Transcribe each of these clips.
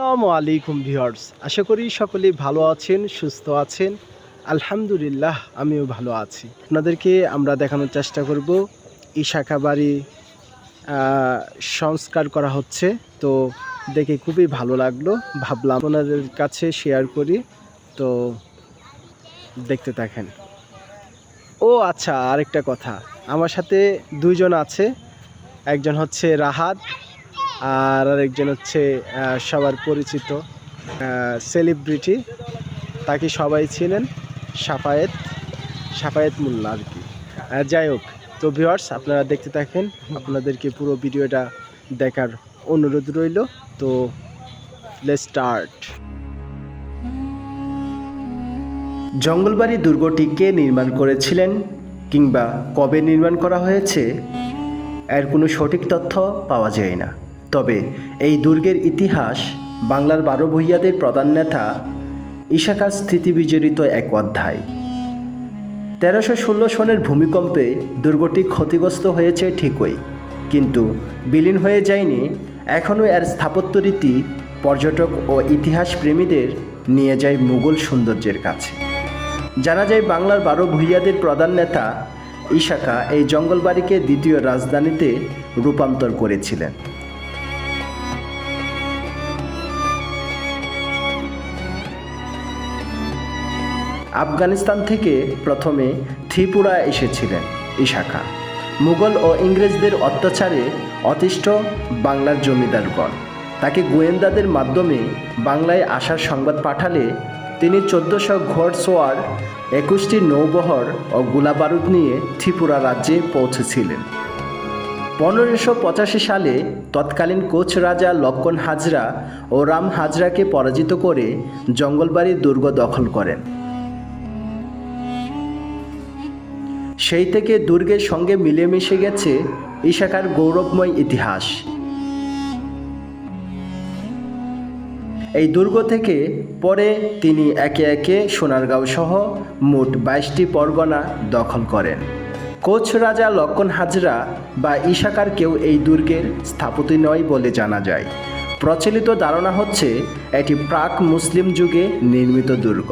আসসালামু আলাইকুম ভিউয়ার্স। আশা করি সকলেই ভালো আছেন, সুস্থ আছেন। আলহামদুলিল্লাহ, আমিও ভালো আছি। আপনাদেরকে আমরা দেখানোর চেষ্টা করব। এই শাখা বাড়ি সংস্কার করা হচ্ছে। তো দেখে খুবই ভালো লাগল। ভাবলাম আপনাদের কাছে শেয়ার করি। তো দেখতে থাকেন। ও আচ্ছা আরেকটা কথা। আমার সাথে দুইজন আছে। একজন হচ্ছে রাহাত আর আরেকজন হচ্ছে সবার পরিচিত সেলিব্রিটি তাকে সবাই ছিলেন সাফায়েত সাফায়েত মোল্লা আর কি। যাই হোক, তো ভিওয়ার্স আপনারা দেখতে থাকেন, আপনাদেরকে পুরো ভিডিওটা দেখার অনুরোধ রইল। তো স্টার্ট জঙ্গলবাড়ি দুর্গটি কে নির্মাণ করেছিলেন কিংবা কবে নির্মাণ করা হয়েছে, এর কোনো সঠিক তথ্য পাওয়া যায় না। তবে এই দুর্গের ইতিহাস বাংলার বারো ভূঁইয়াদের প্রধান নেতা ইশাকার স্মৃতিবিজড়িত এক অধ্যায়। তেরোশো ষোলো সনের ভূমিকম্পে দুর্গটি ক্ষতিগ্রস্ত হয়েছে ঠিকই, কিন্তু বিলীন হয়ে যায়নি এখনও এর স্থাপত্য রীতি পর্যটক ও ইতিহাস প্রেমীদের নিয়ে যায় মুঘল সৌন্দর্যের কাছে। জানা যায় বাংলার বারো ভূঁইয়াদের প্রধান নেতা ইশাকা এই জঙ্গলবাড়িকে দ্বিতীয় রাজধানীতে রূপান্তর করেছিলেন। আফগানিস্তান থেকে প্রথমে ত্রিপুরা এসেছিলেন ইশাকা। মুঘল ও ইংরেজদের অত্যাচারে অতিষ্ঠ বাংলার জমিদারগণ। তাকে গোয়েন্দাদের মাধ্যমে বাংলায় আসার সংবাদ পাঠালে তিনি চোদ্দশো ঘোড়সোয়ার একুশটি নৌবহর ও গোলাবারুদ নিয়ে ত্রিপুরা রাজ্যে পৌঁছেছিলেন। পনেরোশো পঁচাশি সালে তৎকালীন কোচ রাজা লক্ষণ হাজরা ও রাম হাজরাকে পরাজিত করে জঙ্গলবাড়ির দুর্গ দখল করেন। সেই থেকে দুর্গের সঙ্গে মিলেমিশে গেছে ইশাকার গৌরবময় ইতিহাস। এই দুর্গ থেকে পরে তিনি একে একে সোনারগাঁও সহ মোট বাইশটি পরগনা দখল করেন। কোচ রাজা লক্ষণ হাজরা বা ইশাকার কেউ এই দুর্গের স্থাপতি নয় বলে জানা যায়। প্রচলিত ধারণা হচ্ছে, এটি প্রাক মুসলিম যুগে নির্মিত দুর্গ।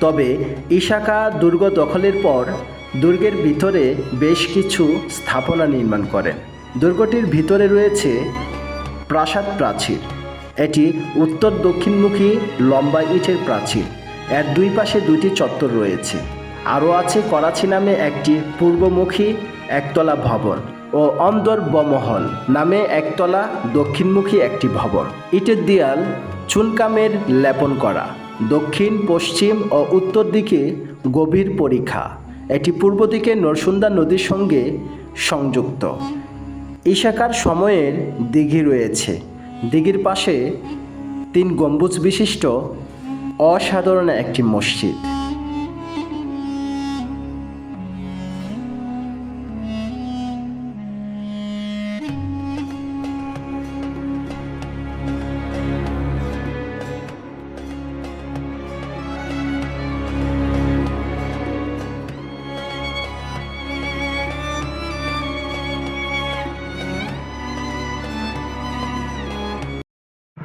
তবে ইশাকা দুর্গ দখলের পর দুর্গের ভিতরে বেশ কিছু স্থাপনা নির্মাণ করেন। দুর্গটির ভিতরে রয়েছে প্রাসাদ প্রাচীর। এটি উত্তর দক্ষিণমুখী লম্বা ইটের প্রাচীর। এর দুই পাশে দুটি চত্বর রয়েছে। আরও আছে করাচি নামে একটি পূর্বমুখী একতলা ভবন ও অন্দর বমহল নামে একতলা দক্ষিণমুখী একটি ভবন। ইটের দেয়াল চুনকামের লেপন করা। দক্ষিণ, পশ্চিম ও উত্তর দিকে গভীর পরীক্ষা। এটি পূর্ব দিকে নরসুন্দা নদীর সঙ্গে সংযুক্ত। ইশাকার সময়ের দিঘি রয়েছে। দিঘির পাশে তিন গম্বুজ বিশিষ্ট অসাধারণ একটি মসজিদ।